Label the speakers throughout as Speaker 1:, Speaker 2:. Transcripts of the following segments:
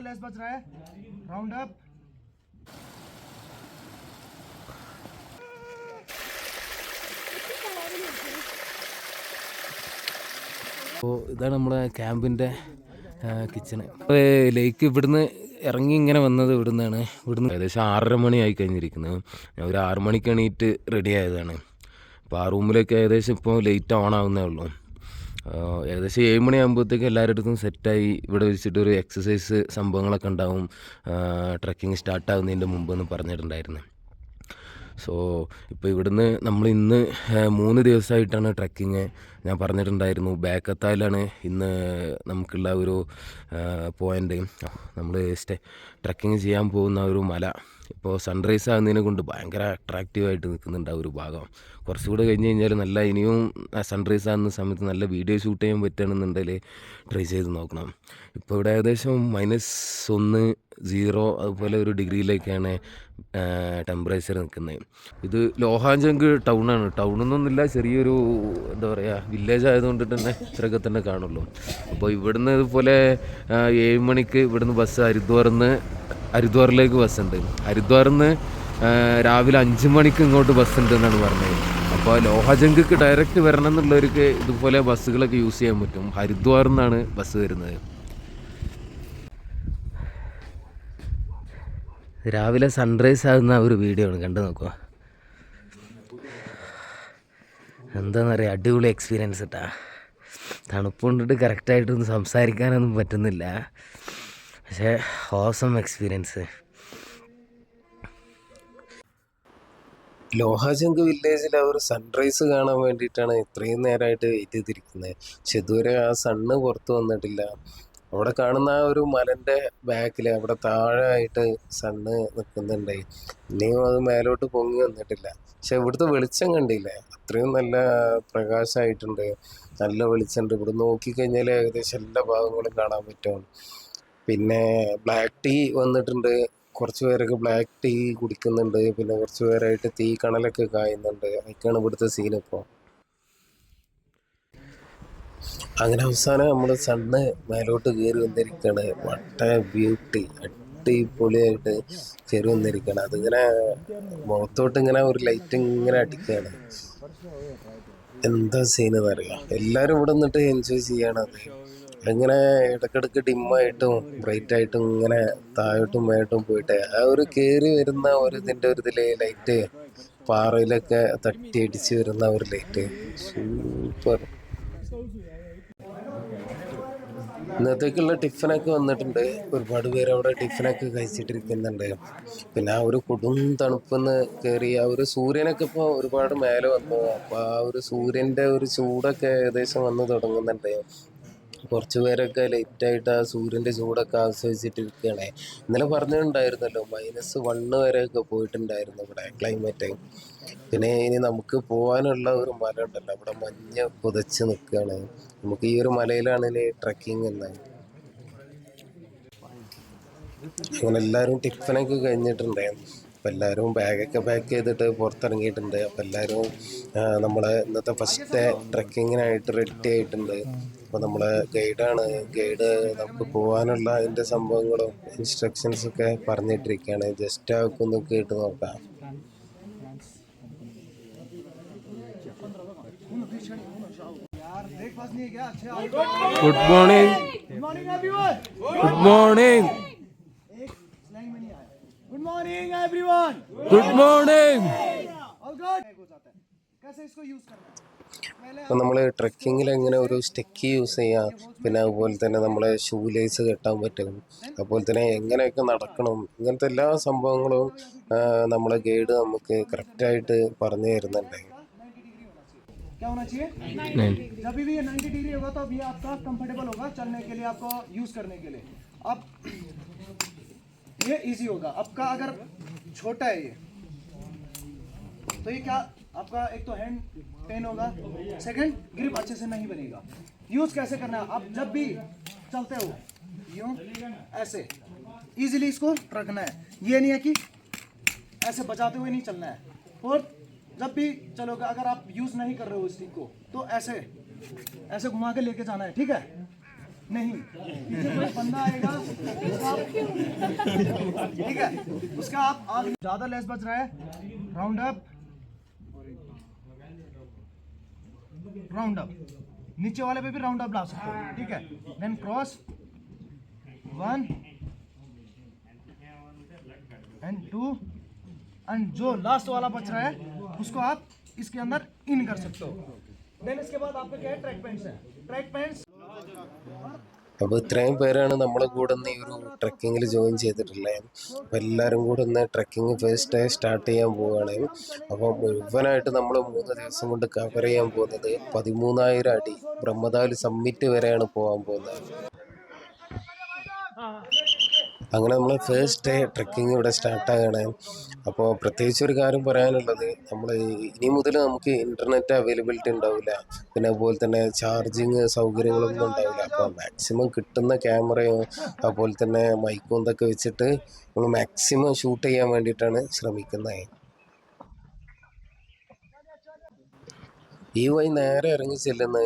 Speaker 1: ऊपर लेस बच रहा है राउंड अप
Speaker 2: അപ്പോൾ ഇതാണ് നമ്മുടെ ക്യാമ്പിൻ്റെ കിച്ചണ് ലേക്ക് ഇവിടുന്ന് ഇറങ്ങി ഇങ്ങനെ വന്നത് ഇവിടുന്നാണ് ഇവിടുന്ന് ഏകദേശം ആറര മണി ആയി കഴിഞ്ഞിരിക്കുന്നത് ഞാൻ ഒരു ആറ് മണിക്ക് എണീറ്റ് റെഡി ആയതാണ് അപ്പോൾ ആ റൂമിലേക്ക് ഏകദേശം ഇപ്പോൾ ലേറ്റ് ഓൺ ആവുന്നേ ഉള്ളൂ ആ, ഏകദേശം ഏഴ് മണിയാകുമ്പോഴത്തേക്ക് എല്ലാവരുടെ അടുത്തും സെറ്റായി ഇവിടെ വെച്ചിട്ട് ഒരു എക്സസൈസ് സംഭവങ്ങളൊക്കെ ഉണ്ടാവും. ട്രക്കിംഗ് സ്റ്റാർട്ടാകുന്നതിന്റെ മുമ്പ് എന്ന് പറഞ്ഞിട്ടുണ്ടായിരുന്നു. സോ ഇപ്പോൾ ഇവിടുന്ന് നമ്മൾ ഇന്ന് മൂന്ന് ദിവസമായിട്ടാണ് ട്രക്കിങ് ഞാൻ പറഞ്ഞിട്ടുണ്ടായിരുന്നു ബാക്കത്താലാണ് ഇന്ന് നമുക്കുള്ള ഒരു പോയിന്റ് നമ്മൾ സ്റ്റേ ട്രക്കിങ് ചെയ്യാൻ പോകുന്ന ഒരു മല. ഇപ്പോൾ സൺറൈസ് ആകുന്നതിനെ കൊണ്ട് ഭയങ്കര അട്രാക്റ്റീവായിട്ട് നിൽക്കുന്നുണ്ട് ആ ഒരു ഭാഗം. കുറച്ചുകൂടെ കഴിഞ്ഞ് കഴിഞ്ഞാൽ നല്ല ഇനിയും സൺറൈസ് ആകുന്ന സമയത്ത് നല്ല വീഡിയോ ഷൂട്ട് ചെയ്യാൻ പറ്റുകയാണെന്നുണ്ടെങ്കിൽ ട്രൈ ചെയ്ത് നോക്കണം. ഇപ്പോൾ ഇവിടെ ഏകദേശം മൈനസ് ഒന്ന് സീറോ അതുപോലെ ഒരു ഡിഗ്രിയിലേക്കാണ് ടെമ്പറേച്ചർ നിൽക്കുന്നത് ഇത് ലോഹാഞ്ചങ്ക് ടൗണാണ് ടൗണൊന്നുമില്ല ചെറിയൊരു എന്താ പറയുക വില്ലേജ് ആയതുകൊണ്ട് തന്നെ ഇത്രയൊക്കെ തന്നെ കാണുള്ളൂ. അപ്പോൾ ഇവിടുന്ന് ഇതുപോലെ ഏഴ് മണിക്ക് ഇവിടുന്ന് ബസ് ഹരിദ്വാറിൽ നിന്ന് ഹരിദ്വാറിലേക്ക് ബസ്സുണ്ട് ഹരിദ്വാറിൽ നിന്ന് രാവിലെ അഞ്ച് മണിക്ക് ഇങ്ങോട്ട് ബസ് ഉണ്ട് എന്നാണ് പറഞ്ഞത്. അപ്പോൾ ലോഹജങ്കക്ക് ഡയറക്റ്റ് വരണം എന്നുള്ളവർക്ക് ഇതുപോലെ ബസ്സുകളൊക്കെ യൂസ് ചെയ്യാൻ പറ്റും. ഹരിദ്വാർ നിന്നാണ് ബസ് വരുന്നത്. രാവിലെ സൺറൈസ് ആകുന്ന ഒരു വീഡിയോ ആണ്. കണ്ടു നോക്കുക എന്താണെന്നറിയാം അടിപൊളി എക്സ്പീരിയൻസ് ഇട്ടാ തണുപ്പ് കൊണ്ടിട്ട് കറക്റ്റായിട്ടൊന്നും സംസാരിക്കാനൊന്നും പറ്റുന്നില്ല. പക്ഷേ ഹോസം എക്സ്പീരിയൻസ്
Speaker 3: ലോഹാജങ്ക് വില്ലേജിൽ അവർ സൺറൈസ് കാണാൻ വേണ്ടിയിട്ടാണ് ഇത്രയും നേരമായിട്ട് വെയിറ്റ് ചെയ്തിരിക്കുന്നത് പക്ഷെ ഇതുവരെ ആ സണ്ണ് പുറത്ത് വന്നിട്ടില്ല. അവിടെ കാണുന്ന ആ ഒരു മലന്റെ ബാക്കിൽ അവിടെ താഴെ ആയിട്ട് സണ്ണ് നിൽക്കുന്നുണ്ട് ഇനിയും അത് മേലോട്ട് പൊങ്ങി വന്നിട്ടില്ല. പക്ഷെ ഇവിടുത്തെ വെളിച്ചം കണ്ടില്ലേ? അത്രയും നല്ല പ്രകാശമായിട്ടുണ്ട് നല്ല വെളിച്ചമുണ്ട്. ഇവിടെ നോക്കിക്കഴിഞ്ഞാൽ ഏകദേശം എല്ലാ ഭാഗങ്ങളും കാണാൻ പറ്റും. പിന്നെ ബ്ലാക്ക് ടീ വന്നിട്ടുണ്ട്. കുറച്ച് പേരൊക്കെ ബ്ലാക്ക് ടീ കുടിക്കുന്നുണ്ട്. പിന്നെ കുറച്ച് പേരായിട്ട് തീ കണലൊക്കെ കായുന്നുണ്ട്. അതൊക്കെയാണ് ഇവിടുത്തെ സീൻ ഇപ്പോൾ അങ്ങനെ അവസാനം നമ്മൾ സണ്ണ് മേലോട്ട് കയറി വന്നിരിക്കുകയാണ് വട്ട ബ്യൂട്ടി അടിപൊളിയായിട്ട് കയറി വന്നിരിക്കുകയാണ് അതിങ്ങനെ മുഖത്തോട്ട് ഇങ്ങനെ ഒരു ലൈറ്റ് ഇങ്ങനെ അടിക്കുകയാണ് എന്താ എന്നറിയാം? എല്ലാവരും ഇവിടെ നിന്നിട്ട് എൻജോയ് ചെയ്യണത് അങ്ങനെ ഇടക്കിടക്ക് ഡിമ്മായിട്ടും ബ്രൈറ്റ് ആയിട്ടും ഇങ്ങനെ താഴോട്ടും മേട്ടും പോയിട്ട് ആ ഒരു കയറി വരുന്ന ഒരു ഇതിന്റെ ഒരു ഇതിലെ ലൈറ്റ് പാറയിലൊക്കെ തട്ടി അടിച്ച് വരുന്ന ഒരു ലൈറ്റ്. സൂപ്പർ. ഇന്നത്തേക്കുള്ള ടിഫിനൊക്കെ വന്നിട്ടുണ്ട്. ഒരുപാട് പേര് അവിടെ ടിഫിനൊക്കെ കഴിച്ചിട്ടിരിക്കുന്നുണ്ട്. പിന്നെ ആ ഒരു കൊടും തണുപ്പെന്ന് കയറി ആ ഒരു സൂര്യനൊക്കെ ഇപ്പോൾ ഒരുപാട് മേലെ വന്നു. അപ്പോൾ ആ ഒരു സൂര്യന്റെ ഒരു ചൂടൊക്കെ ഏകദേശം വന്ന് തുടങ്ങുന്നുണ്ട്. കുറച്ച് പേരൊക്കെ ലേറ്റായിട്ട് ആ സൂര്യന്റെ ചൂടൊക്കെ ആസ്വദിച്ചിട്ട് ഇരിക്കുകയാണ് ഇന്നലെ പറഞ്ഞിട്ടുണ്ടായിരുന്നല്ലോ മൈനസ് വണ്ണ് വരെയൊക്കെ പോയിട്ടുണ്ടായിരുന്നു ഇവിടെ ക്ലൈമറ്റ് പിന്നെ ഇനി നമുക്ക് പോകാനുള്ള ഒരു മല ഉണ്ടല്ലോ അവിടെ മഞ്ഞ് പുതച്ച് നിൽക്കുകയാണ്. നമുക്ക് ഈ ഒരു മലയിലാണ് ഇനി ട്രക്കിംഗ് എന്ന്. അങ്ങനെ എല്ലാവരും ടിഫനൊക്കെ കഴിഞ്ഞിട്ടുണ്ട് അപ്പോൾ എല്ലാവരും ബാഗൊക്കെ പാക്ക് ചെയ്തിട്ട് പുറത്തിറങ്ങിയിട്ടുണ്ട്. അപ്പോൾ എല്ലാവരും നമ്മൾ ഇന്നത്തെ ഫസ്റ്റ് ഡേ ട്രക്കിങ്ങിനായിട്ട് റെഡി ആയിട്ടുണ്ട്. അപ്പോൾ നമ്മൾ ഗൈഡാണ് ഗൈഡ് നമുക്ക് പോകാനുള്ള അതിന്റെ സംഭവങ്ങളും ഇൻസ്ട്രക്ഷൻസൊക്കെ പറഞ്ഞിട്ടിരിക്കുകയാണ്. ജസ്റ്റ് അവർക്ക് ഒന്ന് കേട്ട് നോക്കാം.
Speaker 1: Good morning good morning good morning everyone
Speaker 2: good morning
Speaker 1: all good हो जाता है कैसे इसको यूज करना है पहले
Speaker 3: അപ്പം നമ്മൾ ട്രക്കിങ്ങിൽ എങ്ങനെ ഒരു സ്റ്റെക്ക് യൂസ് ചെയ്യാം പിന്നെ അതുപോലെ തന്നെ നമ്മളെ ഷൂ ലേസ് കെട്ടാൻ പറ്റും അതുപോലെ തന്നെ എങ്ങനെയൊക്കെ നടക്കണം ഇങ്ങനത്തെ എല്ലാ സംഭവങ്ങളും ആ, നമ്മളെ ഗൈഡ് നമുക്ക് കറക്റ്റായിട്ട് പറഞ്ഞു തരുന്നുണ്ട്
Speaker 1: क्या होना चाहिए जब भी ये 90 डिग्री होगा तो अब ये आपका कंफर्टेबल होगा चलने के लिए आपको यूज करने के लिए अब ये इजी होगा। आपका अगर छोटा है ये तो ये क्या, आपका एक तो हैंड पेन होगा। सेकंड ग्रिप अच्छे से नहीं बनेगा। यूज़ कैसे करना है? आप जब भी चलते हो यूँ ऐसे इजीली इसको रखना है। ये नहीं है कि ऐसे बचाते हुए नहीं चलना है। और जब भी चलोगे, अगर आप यूज़ नहीं कर रहे हो स्टिक को तो ऐसे ऐसे घुमा के लेके जाना है, ठीक है? नहीं। बंदा आएगा ठीक है, उसका आप आप ज़्यादा लेस बच रहा है। राउंड अप राउंड अप नीचे वाले पे भी राउंड अप ला सकते हो। ठीक है then cross one and two and जो लास्ट वाला बच रहा है, उसको आप इसके अंदर इन कर सकते हो। देन इसके बाद आपका क्या है? ट्रैक पैंट्स है। ट्रैक पैंट्स
Speaker 4: അപ്പോൾ ഇത്രയും പേരാണ് നമ്മളെ കൂടെ ഈ ഒരു ട്രക്കിങ്ങിൽ ജോയിൻ ചെയ്തിട്ടുള്ളത് അപ്പോൾ എല്ലാവരും കൂടെ ഒന്ന് ട്രക്കിംഗ് ഫസ്റ്റ് ഡേ സ്റ്റാർട്ട് ചെയ്യാൻ പോവുകയാണ് അപ്പോൾ മുഴുവനായിട്ട് നമ്മൾ മൂന്ന് ദിവസം കൊണ്ട് കവർ ചെയ്യാൻ പോകുന്നത് പതിമൂന്നായിരം അടി ബ്രഹ്മതാലി സമ്മിറ്റ് വരെയാണ് പോകാൻ പോകുന്നത്. അങ്ങനെ നമ്മൾ ഫേസ്റ്റ് ഡേ ട്രക്കിംഗ് ഇവിടെ സ്റ്റാർട്ടാകണം അപ്പോൾ പ്രത്യേകിച്ച് ഒരു കാര്യം പറയാനുള്ളത് നമ്മൾ ഇനി മുതൽ നമുക്ക് ഇന്റർനെറ്റ് അവൈലബിലിറ്റി ഉണ്ടാവില്ല. പിന്നെ അതുപോലെ തന്നെ ചാർജിങ് സൗകര്യങ്ങളൊന്നും ഉണ്ടാവില്ല. അപ്പോൾ മാക്സിമം കിട്ടുന്ന ക്യാമറയും അതുപോലെ തന്നെ മൈക്കും ഇതൊക്കെ വെച്ചിട്ട് നമ്മൾ മാക്സിമം ഷൂട്ട് ചെയ്യാൻ വേണ്ടിയിട്ടാണ് ശ്രമിക്കുന്നത് ഈ വഴി നേരെ ഇറങ്ങി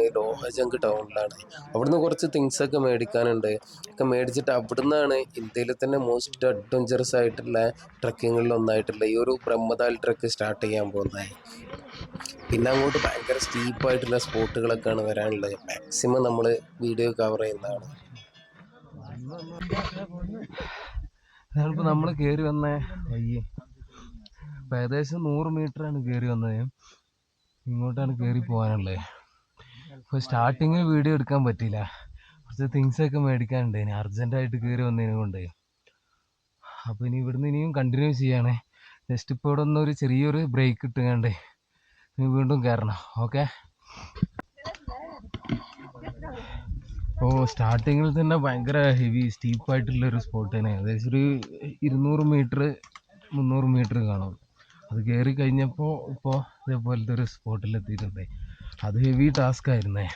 Speaker 4: ഈ ലോഹജങ്ക് ടൗണിലാണ് അവിടുന്ന് കുറച്ച് തിങ്സ് ഒക്കെ മേടിക്കാനുണ്ട്. ഒക്കെ മേടിച്ചിട്ട് അവിടുന്നാണ് ഇന്ത്യയിലെ തന്നെ മോസ്റ്റ് അഡ്വഞ്ചറസ് ആയിട്ടുള്ള ട്രക്കിങ്ങുകളിൽ ഒന്നായിട്ടുള്ള ഈ ഒരു ബ്രഹ്മദാൽ ട്രക്ക് സ്റ്റാർട്ട് ചെയ്യാൻ പോകുന്നത്. പിന്നെ അങ്ങോട്ട് ഭയങ്കര സ്റ്റീപ്പായിട്ടുള്ള സ്പോട്ടുകളൊക്കെയാണ് വരാനുള്ളത്. മാക്സിമം നമ്മൾ വീഡിയോ കവർ ചെയ്യുന്നതാണ്.
Speaker 3: നമ്മൾ കയറി വന്ന ഏകദേശം നൂറ് മീറ്ററാണ് കയറി വന്നത്. ഇങ്ങോട്ടാണ് കയറി പോകാനുള്ളത് അപ്പോൾ സ്റ്റാർട്ടിങ്ങിൽ വീഡിയോ എടുക്കാൻ പറ്റിയില്ല. കുറച്ച് തിങ്സ് ഒക്കെ മേടിക്കാനുണ്ട്. ഇനി അർജന്റായിട്ട് കയറി വന്നതിനെ കൊണ്ട്. അപ്പോൾ ഇനി ഇവിടുന്ന് ഇനിയും കണ്ടിന്യൂ ചെയ്യാണ്. ജസ്റ്റ് ഇപ്പോൾ ഇവിടെ ഒന്ന് ഒരു ചെറിയൊരു ബ്രേക്ക് ഇട്ടുകൊണ്ട് ഇനി വീണ്ടും കയറണം ഓക്കെ ഓ സ്റ്റാർട്ടിങ്ങിൽ തന്നെ ഭയങ്കര ഹെവി സ്റ്റീപ്പായിട്ടുള്ളൊരു സ്പോട്ട് തന്നെ ഏകദേശം ഒരു ഇരുന്നൂറ് മീറ്റർ മുന്നൂറ് മീറ്റർ കാണും. അത് കയറി കഴിഞ്ഞപ്പോൾ ഇപ്പോൾ ഇതേപോലത്തെ ഒരു എത്തിയിട്ടുണ്ട്. അത് ഹെവി ടാസ്ക് ആയിരുന്നേ.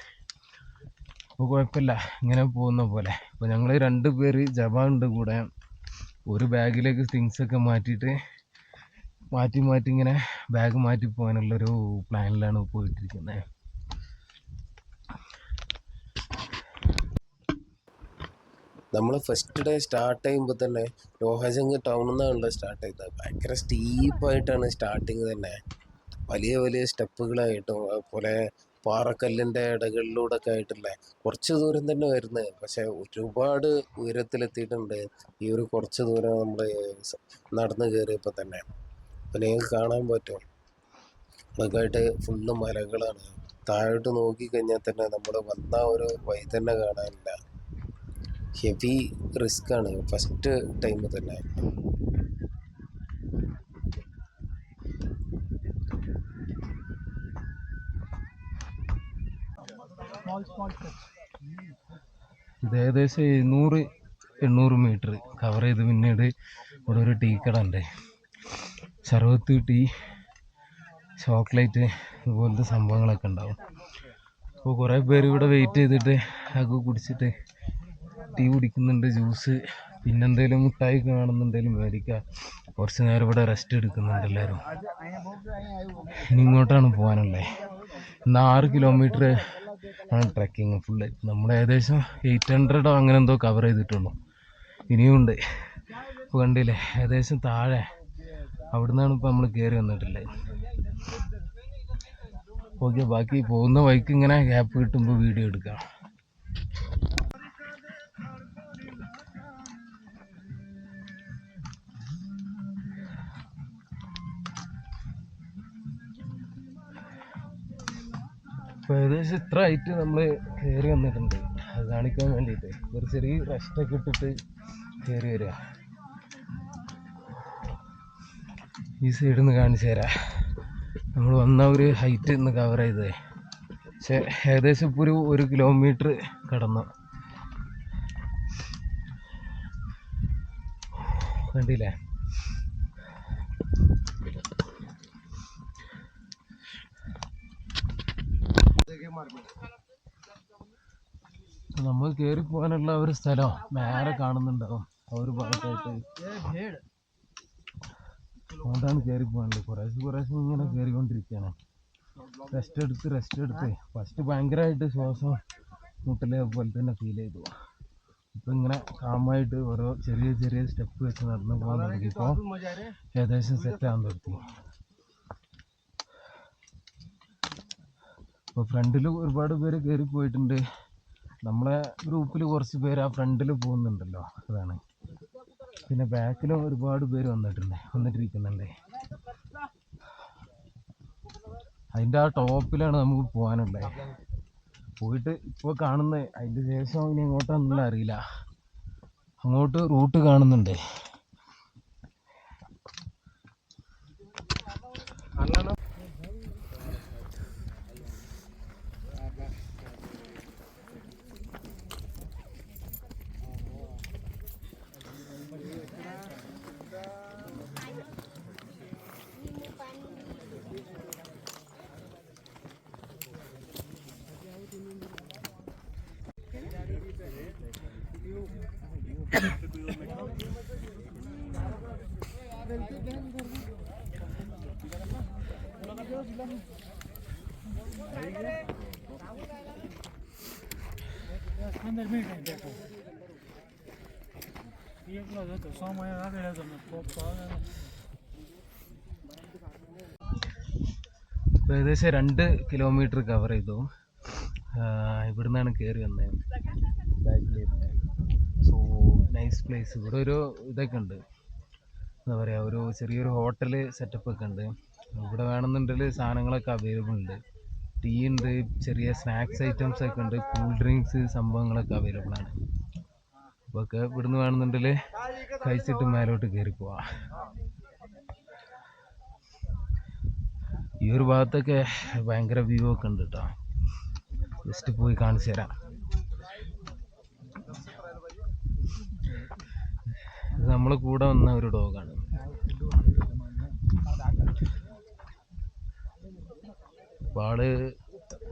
Speaker 3: അപ്പോൾ കുഴപ്പമില്ല. ഇങ്ങനെ പോകുന്ന പോലെ. അപ്പോൾ ഞങ്ങൾ രണ്ട് പേര് ജപാനുണ്ട് കൂടെ. ഒരു ബാഗിലേക്ക് തിങ്സൊക്കെ മാറ്റിയിട്ട് മാറ്റി മാറ്റി ഇങ്ങനെ ബാഗ് മാറ്റി പോകാനുള്ളൊരു പ്ലാനിലാണ് പോയിട്ടിരിക്കുന്നത്
Speaker 4: നമ്മൾ ഫസ്റ്റ് ഡേ സ്റ്റാർട്ട് ചെയ്യുമ്പോൾ തന്നെ ലോഹജങ്ക് ടൗണിൽ നിന്നാണല്ലോ സ്റ്റാർട്ട് ചെയ്തത് ഭയങ്കര സ്റ്റീപ്പായിട്ടാണ് സ്റ്റാർട്ടിങ് തന്നെ. വലിയ വലിയ സ്റ്റെപ്പുകളായിട്ടും അതുപോലെ പാറക്കല്ലിന്റെ ഇടകളിലൂടെ ഒക്കെ ആയിട്ടുള്ള കുറച്ച് ദൂരം തന്നെ വരുന്നത് പക്ഷേ ഒരുപാട് ഉയരത്തിലെത്തിയിട്ടുണ്ട്. ഈ ഒരു കുറച്ച് ദൂരം നമ്മൾ നടന്ന് കയറിയപ്പോൾ തന്നെ. അപ്പോൾ നിങ്ങൾക്ക് കാണാൻ പറ്റും. അതൊക്കെ ആയിട്ട് ഫുള്ള് മലകളാണ്. താഴോട്ട് നോക്കിക്കഴിഞ്ഞാൽ തന്നെ നമ്മൾ വന്ന ഒരു വഴി തന്നെ കാണാനില്ല. ഹെവി ആണ്. ഫസ്റ്റ് ടൈം തന്നെ.
Speaker 3: ഇത് ഏകദേശം എഴുന്നൂറ് എണ്ണൂറ് മീറ്റർ കവർ ചെയ്ത് പിന്നീട് ഇവിടെ ഒരു ടീ കട ഉണ്ട്. സർവത്ത് ടീ ചോക്ലേറ്റ് ഇതുപോലത്തെ സംഭവങ്ങളൊക്കെ ഉണ്ടാവും. അപ്പോൾ കുറേ പേര് ഇവിടെ വെയിറ്റ് ചെയ്തിട്ട് അത് കുടിച്ചിട്ട് ടീ കുടിക്കുന്നുണ്ട് ജ്യൂസ് പിന്നെ എന്തെങ്കിലും മുട്ടായി കാണുന്നുണ്ടെങ്കിലും മേടിക്കുക. കുറച്ച് നേരം ഇവിടെ റെസ്റ്റ് എടുക്കുന്നുണ്ട് എല്ലാവരും. ഇനി ഇങ്ങോട്ടാണ് പോകാനുള്ളത് ഇന്ന് ആറ് കിലോമീറ്റർ ആണ് ട്രക്കിങ് ഫുള്ള് നമ്മൾ ഏകദേശം എയ്റ്റ് ഹൺഡ്രഡോ അങ്ങനെ എന്തോ കവർ ചെയ്തിട്ടുള്ളൂ. ഇനിയും ഉണ്ട്. ഇപ്പോൾ കണ്ടില്ലേ ഏകദേശം താഴെ. അവിടെ നിന്നാണ് ഇപ്പോൾ നമ്മൾ കയറി വന്നിട്ടുള്ളത്. ഓക്കെ ബാക്കി പോകുന്ന വഴിക്ക് ഇങ്ങനെ ഗ്യാപ്പ് കിട്ടുമ്പോൾ വീഡിയോ എടുക്കാം. അപ്പോൾ ഏകദേശം ഇത്ര ആയിട്ട് നമ്മൾ കയറി വന്നിട്ടുണ്ട്. അത് കാണിക്കാൻ വേണ്ടിയിട്ട് ഒരു ചെറിയ റെസ്റ്റൊക്കെ ഇട്ടിട്ട് കയറി വരിക. ഈ സൈഡിൽ നിന്ന് കാണിച്ചു തരാം. നമ്മൾ വന്ന ഒരു ഹൈറ്റ് ഇന്ന് കവർ ചെയ്തത് പക്ഷേ ഏകദേശം ഇപ്പോൾ ഒരു ഒരു കിലോമീറ്റർ കടന്നു. കണ്ടില്ലേ നമ്മൾ കയറി പോകാനുള്ള ഒരു സ്ഥലം നേരെ കാണുന്നുണ്ടാവും ആ ഒരു ഭാഗത്തായിട്ട് അതുകൊണ്ടാണ് കയറി പോകാനുള്ളത് കുറേശ്ശെ കുറേശ്ശെ ഇങ്ങനെ കയറിക്കൊണ്ടിരിക്കുകയാണ് റെസ്റ്റ് എടുത്ത് റെസ്റ്റ് എടുത്ത്. ഫസ്റ്റ് ഭയങ്കരമായിട്ട് ശ്വാസം മുട്ടലേ പോലെ തന്നെ ഫീൽ ചെയ്തു. ഇപ്പം ഇങ്ങനെ കാമായിട്ട് ഓരോ ചെറിയ ചെറിയ സ്റ്റെപ്പ് വെച്ച് നടന്നു പോകാൻ തുടങ്ങിയപ്പോൾ ഏകദേശം സെറ്റ് ആകാൻ തുടങ്ങി. ഇപ്പോൾ ഫ്രണ്ടിൽ ഒരുപാട് പേര് കയറി പോയിട്ടുണ്ട് നമ്മളെ ഗ്രൂപ്പിൽ കുറച്ച് പേര് ആ ഫ്രണ്ടിൽ പോകുന്നുണ്ടല്ലോ അതാണ്. പിന്നെ ബാക്കിലും ഒരുപാട് പേര് വന്നിട്ടുണ്ട് വന്നിട്ടിരിക്കുന്നുണ്ട്. അതിന്റെ ആ ടോപ്പിലാണ് നമുക്ക് പോകാനുള്ളത്. പോയിട്ട് ഇപ്പോൾ കാണുന്നത് അതിന്റെ ശേഷം ഇനി എങ്ങോട്ടാണെന്നുള്ള അറിയില്ല. അങ്ങോട്ട് റൂട്ട് കാണുന്നുണ്ട്. ഏകദേശം രണ്ട് കിലോമീറ്റർ കവർ ചെയ്തു. ഇവിടുന്നാണ് കയറി വന്നത് സോ നൈസ് പ്ലേസ് ഇവിടെ ഒരു ഇതൊക്കെ ഉണ്ട്. എന്താ പറയുക ഒരു ചെറിയൊരു ഹോട്ടൽ സെറ്റപ്പ് ഒക്കെ ഉണ്ട്. ഇവിടെ വേണമെന്നുണ്ടെങ്കിൽ സാധനങ്ങളൊക്കെ അവൈലബിൾ ഉണ്ട്. ടീ ഉണ്ട് ചെറിയ സ്നാക്സ് ഐറ്റംസ് ഒക്കെ ഉണ്ട് കൂൾ ഡ്രിങ്ക്സ് സംഭവങ്ങളൊക്കെ അവൈലബിൾ ആണ്. അപ്പോൾ ഒക്കെ ഇവിടുന്ന് വേണമെന്നുണ്ടെങ്കിൽ കഴിച്ചിട്ട് മേലോട്ട് കയറി പോവാം. ഈ ഒരു ഭാഗത്തൊക്കെ ഭയങ്കര വ്യൂ ഒക്കെ ഉണ്ട് കേട്ടോ ജസ്റ്റ് പോയി കാണിച്ചു തരാം. നമ്മളെ കൂടെ വന്ന ഒരു ഡോഗാണ് ആൾ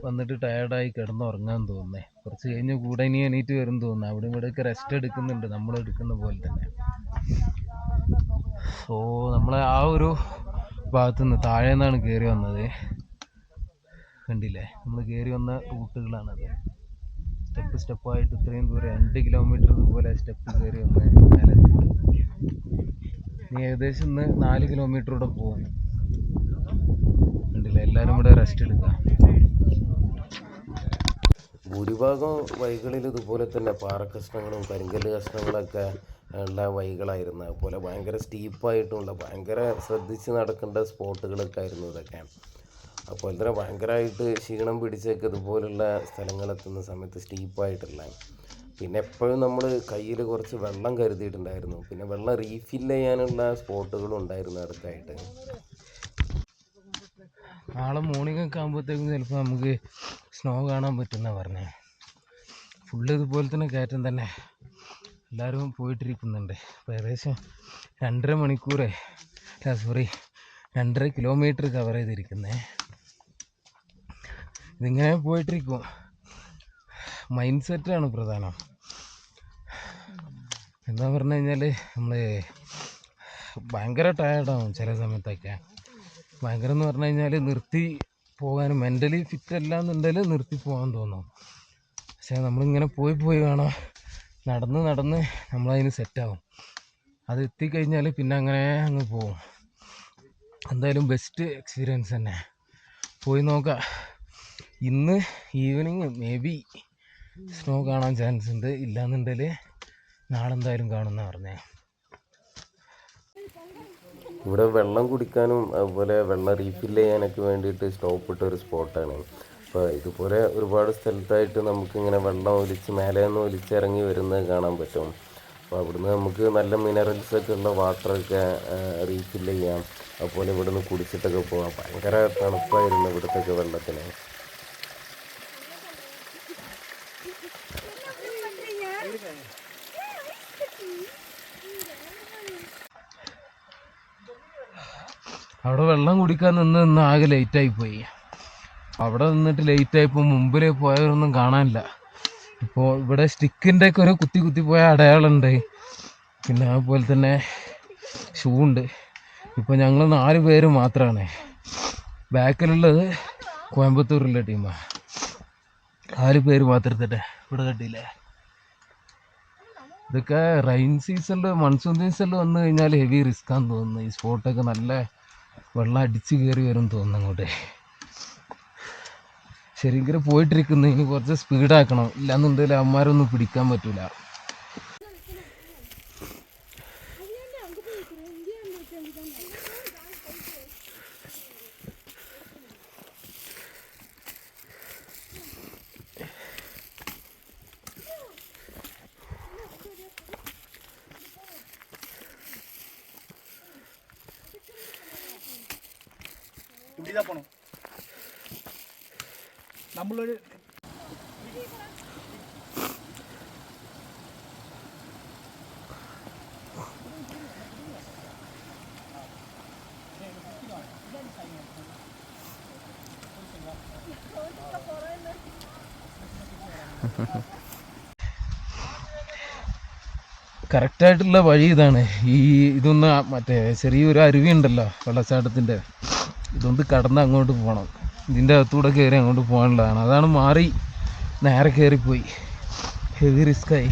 Speaker 3: വന്നിട്ട് ടയർഡായി കിടന്നുറങ്ങാൻ തോന്നുന്നേ. കുറച്ച് കഴിഞ്ഞ് കൂടെ ഇനി എണീറ്റ് വരും തോന്നുന്നു. അവിടെ ഇവിടെയൊക്കെ റെസ്റ്റ് എടുക്കുന്നുണ്ട്. നമ്മൾ എടുക്കുന്ന പോലെ തന്നെ. സോ നമ്മൾ ആ ഒരു ഭാഗത്തു നിന്ന് താഴെ നിന്നാണ് കയറി വന്നത്. കണ്ടില്ലേ? നമ്മൾ കയറി വന്ന റൂട്ടുകളാണത്. സ്റ്റെപ്പ് സ്റ്റെപ്പായിട്ട് ഇത്രയും ദൂരം രണ്ട് കിലോമീറ്റർ ഇതുപോലെ സ്റ്റെപ്പ് കയറി വന്ന് മേലെ. ഇനി ഏകദേശം ഇന്ന് നാല് കിലോമീറ്റർ കൂടെ പോകും കണ്ടില്ലേ എല്ലാവരും കൂടെ റെസ്റ്റ് എടുക്കാം
Speaker 4: ഭൂരിഭാഗം വഴികളിൽ ഇതുപോലെ തന്നെ പാറക്കഷ്ണങ്ങളും കരിങ്കല്ല് കഷ്ണങ്ങളൊക്കെ ഉള്ള വഴികളായിരുന്നു. അതുപോലെ ഭയങ്കര സ്റ്റീപ്പായിട്ടുള്ള ഭയങ്കര ശ്രദ്ധിച്ച് നടക്കേണ്ട സ്പോട്ടുകളൊക്കെ ആയിരുന്നു ഇതൊക്കെ. അതുപോലെ തന്നെ ഭയങ്കരമായിട്ട് ക്ഷീണം പിടിച്ചൊക്കെ ഇതുപോലുള്ള സ്ഥലങ്ങളെത്തുന്ന സമയത്ത് സ്റ്റീപ്പായിട്ടുള്ള പിന്നെ എപ്പോഴും നമ്മൾ കയ്യിൽ കുറച്ച് വെള്ളം കരുതിയിട്ടുണ്ടായിരുന്നു. പിന്നെ വെള്ളം റീഫിൽ ചെയ്യാനുള്ള സ്പോട്ടുകളും ഉണ്ടായിരുന്നു അടുത്തായിട്ട്.
Speaker 3: നാളെ മോർണിംഗ് ഒക്കെ ആകുമ്പോഴത്തേക്കും ചിലപ്പോൾ നമുക്ക് സ്നോ കാണാൻ പറ്റുന്ന പറഞ്ഞേ. ഫുള്ള് ഇതുപോലെ തന്നെ കയറ്റം തന്നെ. എല്ലാവരും പോയിട്ടിരിക്കുന്നുണ്ട്. അപ്പോൾ ഏകദേശം രണ്ടര മണിക്കൂറേ സോറി രണ്ടര കിലോമീറ്റർ കവർ ചെയ്തിരിക്കുന്നേ. ഇതിങ്ങനെ പോയിട്ടിരിക്കും. മൈൻഡ് സെറ്റാണ് പ്രധാനം. എന്താ പറഞ്ഞു കഴിഞ്ഞാൽ നമ്മൾ ഭയങ്കര ടയർഡാവും ചില സമയത്തൊക്കെ. ഭയങ്കരം എന്ന് പറഞ്ഞു കഴിഞ്ഞാൽ നിർത്തി പോകാൻ മെന്റലി ഫിറ്റ് അല്ല എന്നുണ്ടെങ്കിൽ നിർത്തി പോകാൻ തോന്നും. പക്ഷേ നമ്മളിങ്ങനെ പോയി പോയി കാണാം നടന്ന് നടന്ന് നമ്മളതിന് സെറ്റാവും അത് എത്തിക്കഴിഞ്ഞാൽ പിന്നെ അങ്ങനെ അങ്ങ് പോവും. എന്തായാലും ബെസ്റ്റ് എക്സ്പീരിയൻസ് തന്നെ. പോയി നോക്കാം. ഇന്ന് ഈവനിങ് മേ ബി സ്നോ കാണാൻ ചാൻസ് ഉണ്ട്. ഇല്ലാന്നുണ്ടെങ്കിൽ നാളെ എന്തായാലും പറഞ്ഞത് പറഞ്ഞേ.
Speaker 4: ഇവിടെ വെള്ളം കുടിക്കാനും അതുപോലെ വെള്ളം റീഫിൽ ചെയ്യാനൊക്കെ വേണ്ടിയിട്ട് സ്റ്റോപ്പ് ഇട്ട ഒരു സ്പോട്ടാണ് അപ്പോൾ ഇതുപോലെ ഒരുപാട് സ്ഥലത്തായിട്ട് നമുക്കിങ്ങനെ വെള്ളം ഒലിച്ച് മേലെ നിന്ന് ഒലിച്ചിറങ്ങി വരുന്നത് കാണാൻ പറ്റും. അപ്പോൾ അവിടുന്ന് നമുക്ക് നല്ല മിനറൽസ് ഒക്കെ ഉള്ള വാട്ടറൊക്കെ റീഫിൽ ചെയ്യാം. അതുപോലെ ഇവിടുന്ന് കുടിച്ചിട്ടൊക്കെ പോകാം ഭയങ്കര തണുപ്പായിരുന്നു ഇവിടുത്തെ വെള്ളത്തിന്.
Speaker 3: അവിടെ വെള്ളം കുടിക്കാൻ നിന്ന് നിന്ന് ആകെ ലേറ്റായി പോയി അവിടെ നിന്നിട്ട് ലേറ്റായപ്പോൾ മുമ്പിലേ പോയവരൊന്നും കാണാനില്ല. ഇപ്പോൾ ഇവിടെ സ്റ്റിക്കിന്റെ ഒക്കെ ഒരു കുത്തി കുത്തി പോയ അടയാളമുണ്ട് പിന്നെ അതുപോലെ തന്നെ ഷൂ ഉണ്ട്. ഇപ്പോൾ ഞങ്ങൾ നാല് പേര് മാത്രമാണ് ബാക്കിലുള്ളത് കോയമ്പത്തൂരിലെ ടീമാണ് നാല് പേര് മാത്രത്തിട്ടെ ഇവിടെ കണ്ടില്ലേ? ഇതൊക്കെ റെയിൻ സീസണിൽ മൺസൂൺ സീസണിൽ വന്നു കഴിഞ്ഞാൽ ഹെവി റിസ്ക്കാന്ന് തോന്നുന്നു. ഈ സ്പോട്ടൊക്കെ നല്ല വെള്ളം അടിച്ച് കയറി വരും തോന്നുന്നു അങ്ങോട്ടേ. ശരിക്കും പോയിട്ടിരിക്കുന്നു. ഇനി കുറച്ച് സ്പീഡാക്കണം ഇല്ലാന്നുണ്ടെങ്കിൽ അമ്മമാരൊന്നും പിടിക്കാൻ പറ്റൂല. കറക്റ്റായിട്ടുള്ള വഴി ഇതാണ്. ഈ ഇതൊന്ന് മറ്റേ ചെറിയൊരു അരുവി ഉണ്ടല്ലോ വെള്ളച്ചാട്ടത്തിന്റെ ഇതൊന്ന് കടന്ന് അങ്ങോട്ട് പോകണം ഇതിന്റെ അകത്തൂടെ കയറി അങ്ങോട്ട് പോകാനുള്ളതാണ്. അതാണ് മാറി നേരെ കയറിപ്പോയി ഹെവി റിസ്ക്കായി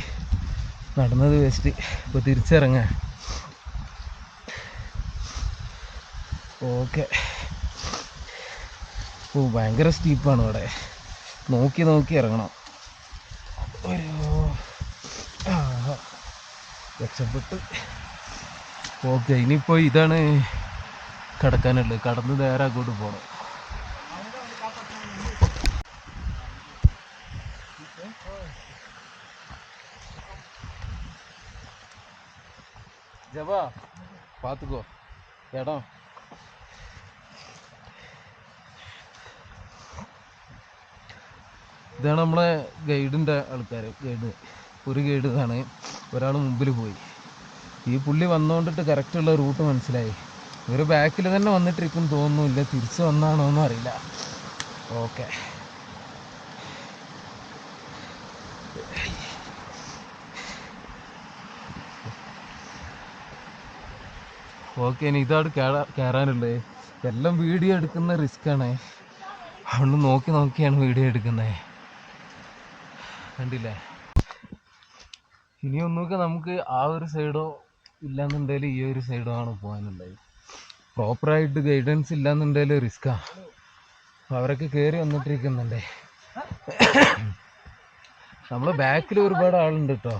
Speaker 3: നടന്നത് വേസ്റ്റ് ഇപ്പോൾ തിരിച്ചിറങ്ങാൻ ഓക്കെ ഓ ഭയങ്കര സ്റ്റീപ്പാണ് ഇവിടെ. നോക്കി നോക്കി ഇറങ്ങണം ഒരു ആ രക്ഷപ്പെട്ട്. ഓക്കെ ഇനിയിപ്പോൾ ഇതാണ് കടക്കാനുള്ളത്. കടന്ന് നേരെ അങ്ങോട്ട് പോകണം ജവാ പാത്തുക്കോ ഇടം ഇതാണ് നമ്മളെ ഗൈഡിന്റെ ആൾക്കാർ ഗൈഡ് ഒരു ഗൈഡ് ഇതാണ്. ഒരാൾ മുമ്പിൽ പോയി. ഈ പുള്ളി വന്നുകൊണ്ടിട്ട് കറക്റ്റുള്ള റൂട്ട് മനസ്സിലായി. ഇവർ ബാക്കിൽ തന്നെ വന്നിട്ടിരിക്കും തോന്നുന്നില്ല തിരിച്ചു വന്നാണോ എന്നും അറിയില്ല. ഓക്കെ ഓക്കെ ഇനി ഇതാണ് കയറാ കയറാനുള്ളത് എല്ലാം വീഡിയോ എടുക്കുന്ന റിസ്ക്കാണ് അതുകൊണ്ട് നോക്കി നോക്കിയാണ് വീഡിയോ എടുക്കുന്നത് കണ്ടില്ലേ? ഇനി ഒന്നുമൊക്കെ നമുക്ക് ആ ഒരു സൈഡോ ഇല്ലാന്നുണ്ടെങ്കിൽ ഈ ഒരു സൈഡോ ആണ് പോകാനുള്ളത് പ്രോപ്പറായിട്ട് ഗൈഡൻസ് ഇല്ലാന്നുണ്ടെങ്കിൽ റിസ്ക്കാ അവരൊക്കെ കയറി വന്നിട്ടിരിക്കുന്നുണ്ടേ. നമ്മളെ ബാക്കിൽ ഒരുപാട് ആളുണ്ട് കേട്ടോ